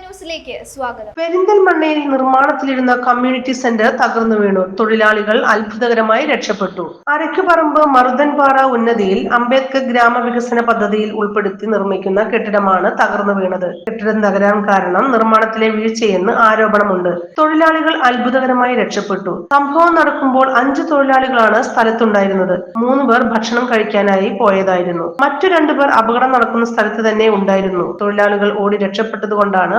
ന്യൂസിലേക്ക് സ്വാഗതം. പെരിന്തൽമണ്ണയിൽ നിർമ്മാണത്തിലിരുന്ന കമ്മ്യൂണിറ്റി സെന്റർ തകർന്നു വീണു. തൊഴിലാളികൾ അത്ഭുതകരമായി രക്ഷപ്പെട്ടു. അരക്കുപറമ്പ് മറുതൻപാറ ഉന്നതിയിൽ അംബേദ്കർ ഗ്രാമവികസന പദ്ധതിയിൽ ഉൾപ്പെടുത്തി നിർമ്മിക്കുന്ന കെട്ടിടമാണ് തകർന്നു വീണത്. കെട്ടിടം തകരാൻ കാരണം നിർമ്മാണത്തിലെ വീഴ്ചയെന്ന് ആരോപണമുണ്ട്. തൊഴിലാളികൾ അത്ഭുതകരമായി രക്ഷപ്പെട്ടു. സംഭവം നടക്കുമ്പോൾ അഞ്ച് തൊഴിലാളികളാണ് സ്ഥലത്തുണ്ടായിരുന്നത്. മൂന്ന് പേർ ഭക്ഷണം കഴിക്കാനായി പോയതായിരുന്നു. മറ്റു രണ്ടുപേർ അപകടം നടക്കുന്ന സ്ഥലത്ത് തന്നെ ഉണ്ടായിരുന്നു. തൊഴിലാളികൾ ഓടി രക്ഷപ്പെട്ടതുകൊണ്ടാണ്